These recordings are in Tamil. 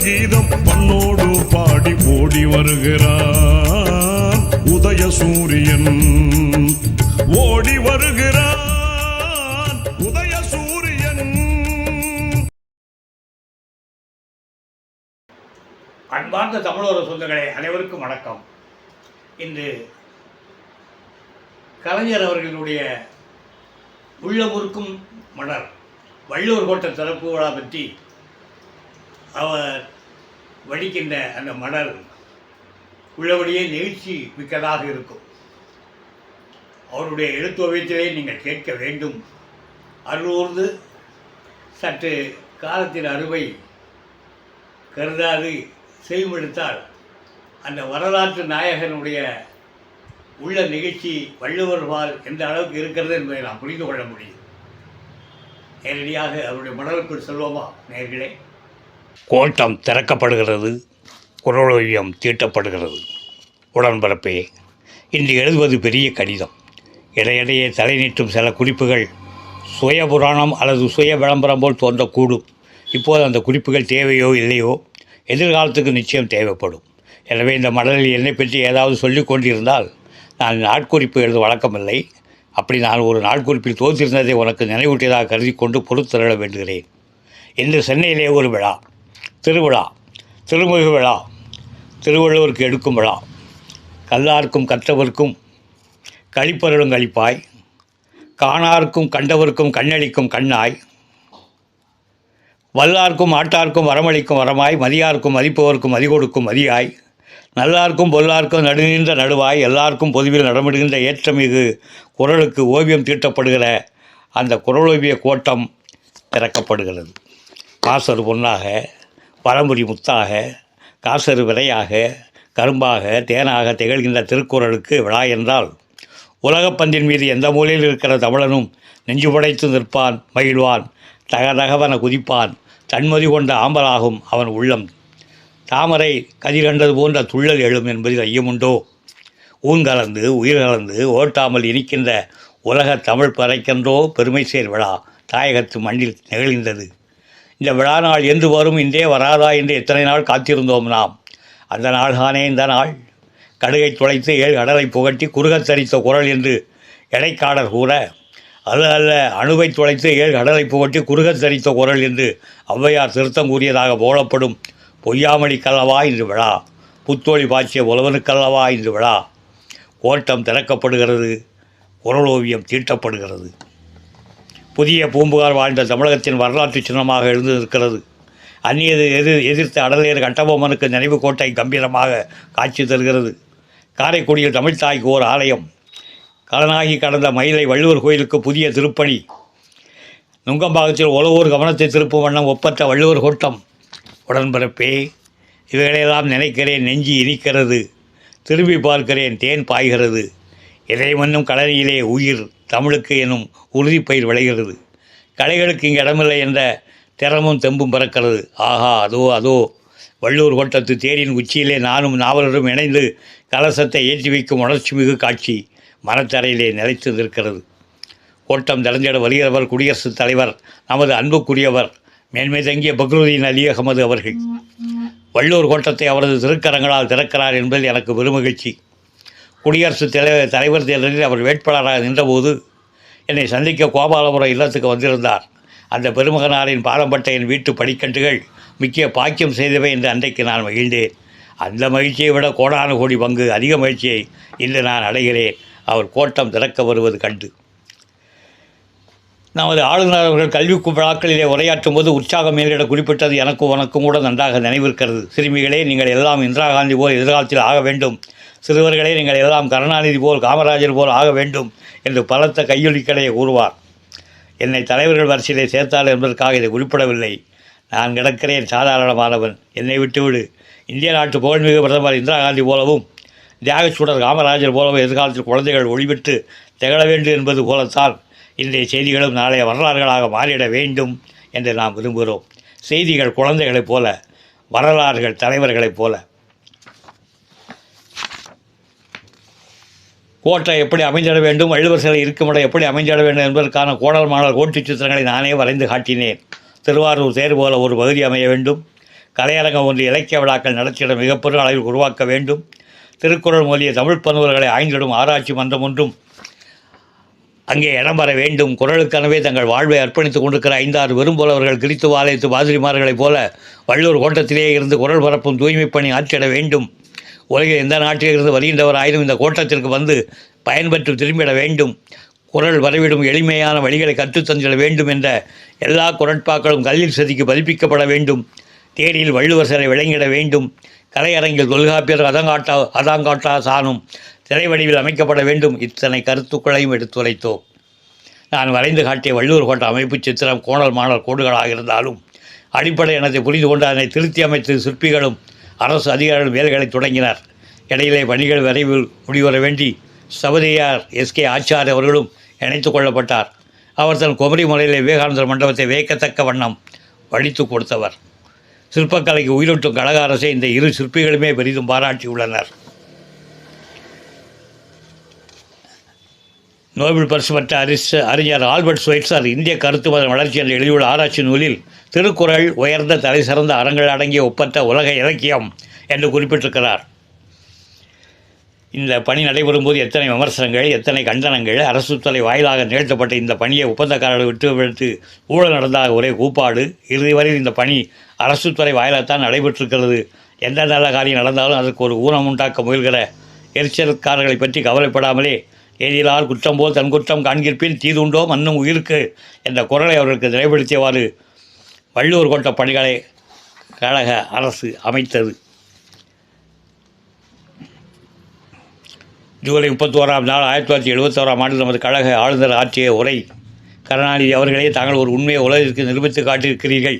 கீதம் பண்ணோடு பாடி ஓடி வருகிறார் உதய சூரியன் ஓடி வருகிறார் உதய சூரியன் அன்பார்ந்த தமிழோர சொந்தங்களே அனைவருக்கும் வணக்கம். இன்று கலைஞர் அவர்களுடைய உள்ளமுறுக்கும் மலர் வள்ளுவர் கோட்ட திறப்பு விழா பற்றி அவர் வடிக்கின்ற அந்த மணல் உள்ளபடியே நெகிழ்ச்சி மிக்கதாக இருக்கும். அவருடைய எழுத்தோவியத்திலே நீங்கள் கேட்க வேண்டும். அருளூர்ந்து சற்று காலத்தின் அறுவை கருதாது செய்மெடுத்தால் அந்த வரலாற்று நாயகனுடைய உள்ள நிகழ்ச்சி வள்ளுவர்வால் எந்த அளவுக்கு இருக்கிறது என்பதை நாம் புரிந்து கொள்ள முடியும். நேரடியாக அவருடைய மடலுக்குள் செல்வோமா நேர்களே? கோட்டம் திறக்கப்படுகிறது குரலோவியம் தீட்டப்படுகிறது. உடன்பரப்பே இன்று எழுதுவது பெரிய கடிதம். இடையிடையே தலை நீட்டும் சில குறிப்புகள் சுய புராணம் அல்லது சுய விளம்பரம் போல் தோன்றக்கூடும். இப்போது அந்த குறிப்புகள் தேவையோ இல்லையோ எதிர்காலத்துக்கு நிச்சயம் தேவைப்படும். எனவே இந்த மடலில் என்னை பற்றி ஏதாவது சொல்லிக் கொண்டிருந்தால் நான் நாட்குறிப்பு எழுத வழக்கமில்லை. அப்படி நான் ஒரு நாட்குறிப்பில் தோற்றிருந்ததை உனக்கு நினைவூட்டியதாக கருதி கொண்டு பொறுத்தருள வேண்டுகிறேன். இன்று சென்னையிலே ஒரு விழா. திருவிழா திருமுக விழா திருவள்ளுவருக்கு எடுக்கும் விழா. கல்லார்க்கும் கற்றவர்க்கும் கழிப்பருளும் கழிப்பாய். காணார்க்கும் கண்டவர்க்கும் கண்ணளிக்கும் கண்ணாய். வல்லார்க்கும் ஆட்டார்க்கும் வரமளிக்கும் வரமாய். மதியார்க்கும் மதிப்பவர்க்கும் மதி கொடுக்கும் மதியாய். நல்லார்க்கும் பொல்லார்க்கும் நடுநின்ற நடுவாய். எல்லாருக்கும் பொதுவில் நடமிடுகின்ற ஏற்றமிகு குரலுக்கு ஓவியம் தீட்டப்படுகிற அந்த குரலோவிய கோட்டம் திறக்கப்படுகிறது. காசரு பொன்னாக பழமொழி முத்தாக காசரு விலையாக கரும்பாக தேனாக திகழ்கின்ற திருக்குறளுக்கு விழா என்றால் உலகப்பந்தின் மீது எந்த மூலையில் இருக்கிற தமிழனும் நெஞ்சு படைத்து நிற்பான் மகிழ்வான் தகதகவன குதிப்பான் தன்மதி கொண்ட ஆம்பலாகும் அவன் உள்ளம். தாமரை கதிரண்டது போன்ற துள்ளல் எழும் என்பதில் ஐயமுண்டோ? ஊன் கலந்து உயிர் கலந்து ஓட்டாமல் இனிக்கின்ற உலக தமிழ் பறைக்கென்றோ? பெருமை சேர் விழா தாயகத்து மண்ணில் நிகழ்கின்றது. இந்த விழா நாள் என்று வரும் இன்றே வராதா என்று எத்தனை நாள் காத்திருந்தோம் நாம். அந்த நாள்தானே இந்த நாள். கடுகை துளைத்து ஏழு கடலை புகட்டி குறுகத் தரித்த குரல் என்று எடைக்காடர் கூற அது அல்ல அணுவை துளைத்து ஏழு கடலை புகட்டி குறுகத் தரித்த குரல் என்று ஔவையார் திருத்தம் கூறியதாக போலப்படும் பொய்யாமணி கல்லவா இன்று விழா. புத்தோழி பாய்ச்சிய உழவனுக்கல்லவா இன்று விழா. கோட்டம் திறக்கப்படுகிறது குரலோவியம் தீட்டப்படுகிறது. புதிய பூம்புகார் வாழ்ந்த தமிழகத்தின் வரலாற்று சின்னமாக எழுந்து நிற்கிறது. அந்நியது எதிர் எதிர்த்த அடலேறு கட்டபொம்மனுக்கு நினைவு கோட்டை கம்பீரமாக காட்சி தருகிறது. காரைக்குடியில் தமிழ்தாய்க்கு ஓர் ஆலயம். கடனாகி கடந்த மயிலை வள்ளுவர் கோயிலுக்கு புதிய திருப்பணி. நுங்கம்பாக்கத்தில் உழவோர் கவனத்தை திருப்பும் வண்ணம் ஒப்பற்ற வள்ளுவர் கோட்டம். உடன்பிறப்பே இவைகளையெல்லாம் நினைக்கிறேன் நெஞ்சி இனிக்கிறது. திரும்பி பார்க்கிறேன் தேன் பாய்கிறது. இறைவனும் மன்னும் உயிர் தமிழுக்கு எனும் உறுதிப்பயிர் விளைகிறது. கலைகளுக்கு இங்கு இடமில்லை என்ற திறமும் தெம்பும் பிறக்கிறது. ஆஹா அதோ அதோ. வள்ளூர் கோட்டத்து தேரின் உச்சியிலே நானும் நாவலரும் இணைந்து கலசத்தை ஏற்றி வைக்கும் உணர்ச்சி மிகு காட்சி மரத்தரையிலே நிலைத்து நிற்கிறது. கோட்டம் திறந்திட வருகிறவர் குடியரசுத் தலைவர் நமது அன்புக்குரியவர் மேன்மை தங்கிய பக்ருதீன் அலி அகமது அவர்கள். வள்ளூர் கோட்டத்தை அவரது திருக்கரங்களால் திறக்கிறார் என்பதில் எனக்கு பெருமகிழ்ச்சி. குடியரசுத் தலைவர் தலைவர் தேர்தலில் அவர் வேட்பாளராக நின்றபோது என்னை சந்திக்க கோபாலபுரம் இல்லத்துக்கு வந்திருந்தார். அந்த பெருமகனாரின் பாலம்பட்டையின் வீட்டு படிக்கட்டுகள் முக்கிய பாக்கியம் செய்தவை என்று அன்றைக்கு நான் மகிழ்ந்தேன். அந்த மகிழ்ச்சியை விட கோடான கோடி பங்கு அதிக மகிழ்ச்சியை இன்று நான் அடைகிறேன். அவர் கோட்டம் திறக்க வருவது கண்டு. நமது ஆளுநர் அவர்கள் கல்வி விழாக்களிலே உரையாற்றும் போது உற்சாகம் மேலிட குறிப்பிட்டது எனக்கும் உனக்கும் கூட நன்றாக நினைவிருக்கிறது. சிறுமிகளே நீங்கள் எல்லாம் இந்திரா காந்தி போல் எதிர்காலத்தில் ஆக வேண்டும். சிறுவர்களே நீங்கள் எல்லாம் கருணாநிதி போல் காமராஜர் போல் ஆக வேண்டும் என்று பலத்த கையொலிக்கடையை கூறுவார். என்னை தலைவர்கள் வரிசையிலே சேர்த்தார் என்பதற்காக இதை குறிப்பிடவில்லை. நான் கிடக்கிறேன் சாதாரணமானவன். என்னை விட்டுவிடு. இந்திய நாட்டு புகழ்மிகு பிரதமர் இந்திரா காந்தி போலவும் தியாகச்சூடர் காமராஜர் போலவும் எதிர்காலத்தில் குழந்தைகள் ஒளிவிட்டு திகழ வேண்டும் என்பது போலத்தான் இன்றைய செய்திகளும் நாளைய வரலாறுகளாக மாறிட வேண்டும் என்று நாம் விரும்புகிறோம். செய்திகள் குழந்தைகளைப் போல வரலாறுகள் தலைவர்களைப் போல. கோட்டை எப்படி அமைந்திட வேண்டும் வள்ளுவர் சிலை இருக்குமிடம் எப்படி அமைந்திட வேண்டும் என்பதற்கான கோடல் மாடல் கோட்டு சித்திரங்களை நானே வரைந்து காட்டினேன். திருவாரூர் தேர் போல ஒரு பகுதி அமைய வேண்டும். கலையரங்கம் ஒன்று இலக்கிய விழாக்கள் நடத்திட மிகப்பெரும் அளவில் உருவாக்க வேண்டும். திருக்குறள் மொழிய தமிழ் பண்புகளை ஆய்ந்திடும் ஆராய்ச்சி மன்றம் ஒன்றும் அங்கே இடம் பெற வேண்டும். குரலுக்கனவே தங்கள் வாழ்வை அர்ப்பணித்துக் கொண்டிருக்கிற ஐந்தாறு விரும்புகிறவர்கள் கிறித்து வாலயத்து பாதிரிமார்களைப் போல வள்ளூர் கோட்டத்திலேயே இருந்து குரல் பரப்பும் தூய்மை பணி ஆற்றிட வேண்டும். உலகில் எந்த நாட்டிலிருந்து வருகின்றவர் ஆயினும் இந்த கோட்டத்திற்கு வந்து பயன்பெற்று திரும்பிட வேண்டும். குரல் வரவிடும் எளிமையான வழிகளை கற்றுத்தந்திட வேண்டும் என்ற எல்லா குரட்பாக்களும் கல்லில் செதுக்கி பதிப்பிக்கப்பட வேண்டும். தேரில் வள்ளுவர் சிலை விளங்கிட வேண்டும். கலையரங்கில் தொல்காப்பியர் அதங்காட்டா அதாங்காட்டா சாணும் திரை வடிவில் அமைக்கப்பட வேண்டும். இத்தனை கருத்துக்களையும் எடுத்துரைத்தோம் நான் வரைந்து காட்டிய வள்ளுவர் கோட்ட அமைப்பு சித்திரம் கோணல் மாணல் கோடுகளாக இருந்தாலும் அடிப்படை எனத்தை புரிந்து கொண்டு அதனை திருத்தி அமைத்து சிற்பிகளும் அரசு அதிகாரிகள் வேலைகளை தொடங்கினார். இடையிலே பணிகள் விரைவில் முடிவர வேண்டி சபதியார் எஸ்கே ஆச்சார் அவர்களும் இணைத்து கொள்ளப்பட்டார். அவர் தன் குமரி முறையிலே விவேகானந்தர் மண்டபத்தை வியக்கத்தக்க வண்ணம் வடித்து கொடுத்தவர். சிற்பக்கலைக்கு உயிரூட்டும் கழக அரசை இந்த இரு சிற்பிகளுமே பெரிதும் பாராட்டியுள்ளனர். நோபல் பரிசு பெற்ற அரிச அறிஞர் ஆல்பர்ட் ஸ்வைட்சர் இந்திய கருத்து மத வளர்ச்சி என்று எழுதியுள்ள ஆராய்ச்சி நூலில் திருக்குறள் உயர்ந்த தலை சிறந்த அறங்கள் அடங்கிய ஒப்பற்ற உலக இலக்கியம் என்று குறிப்பிட்டிருக்கிறார். இந்த பணி நடைபெறும் போது எத்தனை விமர்சனங்கள் எத்தனை கண்டனங்கள் அரசு தலை வாயிலாக நிகழ்த்தப்பட்ட இந்த பணியை ஒப்பந்தக்காரர்கள் விட்டு விட்டு ஊழல் நடந்தாக ஒரே கூப்பாடு. இறுதி வரையில் இந்த பணி அரசு துறை வாயிலாகத்தான் நடைபெற்றிருக்கிறது. எந்த நல்ல காரியம் நடந்தாலும் அதற்கு ஒரு ஊனம் உண்டாக்க முயல்கிற எரிச்சல்காரர்களை பற்றி கவலைப்படாமலே ஏதிலால் குற்றம் போல் தன் குற்றம் காண்கிற்பின் தீதுண்டோ மண்ணும் உயிருக்கு என்ற குரலை அவர்களுக்கு நிலைப்படுத்தியவாறு வள்ளுவர் கொண்ட பணிகளை கழக அரசு அமைத்தது. ஜூலை முப்பத்தோராம் நாள் ஆயிரத்தி தொள்ளாயிரத்தி எழுபத்தோராம் ஆண்டு நமது கழக ஆளுநர் ஆற்றிய உரை கருணாநிதி அவர்களே தாங்கள் ஒரு உண்மையை உலகிற்கு நிரூபித்து காட்டியிருக்கிறீர்கள்.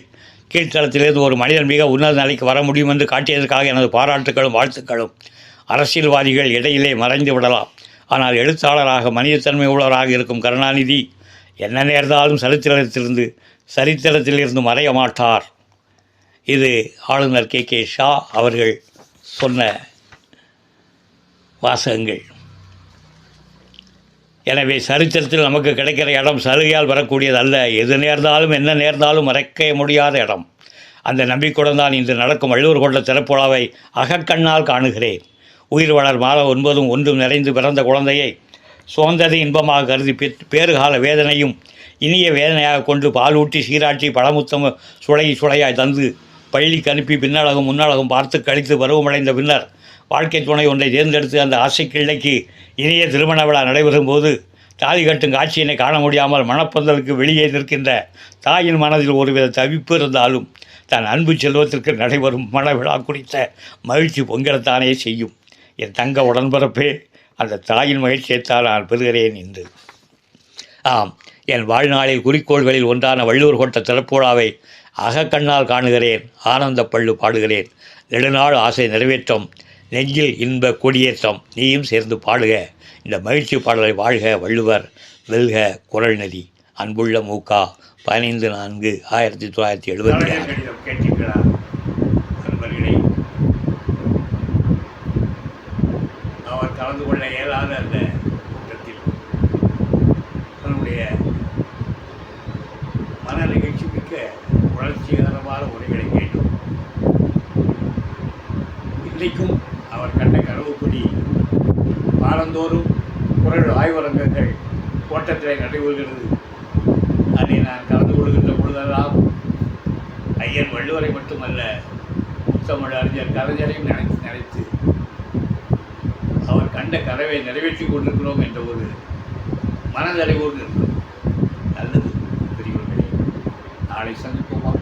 கீழ்த்தளத்திலிருந்து ஒரு மனிதன் மிக உன்னத நிலைக்கு வர முடியும் என்று காட்டியதற்காக எனது பாராட்டுக்களும் வாழ்த்துக்களும். அரசியல்வாதிகள் இடையிலே மறைந்து விடலாம். ஆனால் எழுத்தாளராக மனிதத்தன்மை உள்ளவராக இருக்கும் கருணாநிதி என்ன நேர்ந்தாலும் சரித்திரத்திலிருந்து சரித்திரத்திலிருந்து மறைய மாட்டார். இது ஆளுநர் கே. கே. ஷா அவர்கள் சொன்ன வாசகங்கள். எனவே சரித்திரத்தில் நமக்கு கிடைக்கிற இடம் சலுகையால் வரக்கூடியது அல்ல. எது நேர்ந்தாலும் என்ன நேர்ந்தாலும் மறைக்க முடியாத இடம். அந்த நம்பிக்கையுடன் தான் இன்று நடக்கும் வள்ளுவர் கொண்ட திறப்புழாவை அகக்கண்ணால் காணுகிறேன். உயிர் வளர் மாத ஒன்பதும் ஒன்றும் நிறைந்து பிறந்த குழந்தையை சுதந்திர இன்பமாக கருதி பெற்- பேறுகால வேதனையும் இனிய வேதனையாக கொண்டு பாலூட்டி சீராட்டி பழமுத்தம் சுளை சுளையாய் தந்து பள்ளிக்கு அனுப்பி பின்னழகும் முன்னழகும் பார்த்து கழித்து பருவமடைந்த பின்னர் வாழ்க்கை துணை ஒன்றை தேர்ந்தெடுத்து அந்த ஆசை கிள்ளைக்கு இனிய திருமண விழா நடைபெறும் போது தாலி கட்டும் காட்சியினை காண முடியாமல் மணப்பந்தலுக்கு வெளியே நிற்கின்ற தாயின் மனதில் ஒருவித தவிப்பு இருந்தாலும் தன் அன்பு செல்வத்திற்கு நடைபெறும் மண விழா குறித்த மகிழ்ச்சி பொங்கலத்தானே செய்யும். என் தங்க உடன்பிறப்பே அந்த தாயின் மகிழ்ச்சியைத்தான் நான் பெறுகிறேன் என்று ஆம். என் வாழ்நாளில் குறிக்கோள்களில் ஒன்றான வள்ளுவர் கொண்ட திறப்புழாவை அகக்கண்ணால் காணுகிறேன் ஆனந்த பள்ளு பாடுகிறேன். நெடுநாள் ஆசை நிறைவேற்றம் நெஞ்சில் இன்ப கொடியேற்றம் நீயும் சேர்ந்து பாடுக. இந்த மகிழ்ச்சி பாடலை வாழ்க வள்ளுவர் வெல்க குரல் நதி அன்புள்ள மூக்கா பதினைந்து நான்கு ஆயிரத்தி தொள்ளாயிரத்தி எழுபத்தி ஆறு அவர் கலந்து கொள்ள இயலாத அந்த கூட்டத்தில் தன்னுடைய மன நிகழ்ச்சி மிக்க உணர்ச்சிகரமான உரைகளை கேட்டோம் இன்றைக்கும் அவர் கண்ட கனவுப்படி வாரந்தோறும் குரல் ஆய்வரங்கங்கள் கோட்டத்திலே நடைபெறுகிறது அதை நான் கலந்து கொள்கின்ற பொழுதெல்லாம் ஐயன் வள்ளுவரை மட்டுமல்ல முத்தமிழ் அறிஞர் கலைஞரையும் நினைத்து நினைத்து அவர் கண்ட கனவை நிறைவேற்றி கொண்டிருக்கிறோம் என்ற ஒரு மனதறிவோடு இருக்கிறோம் நல்லது. பெரியவர்களே நாளை சந்திப்போமா?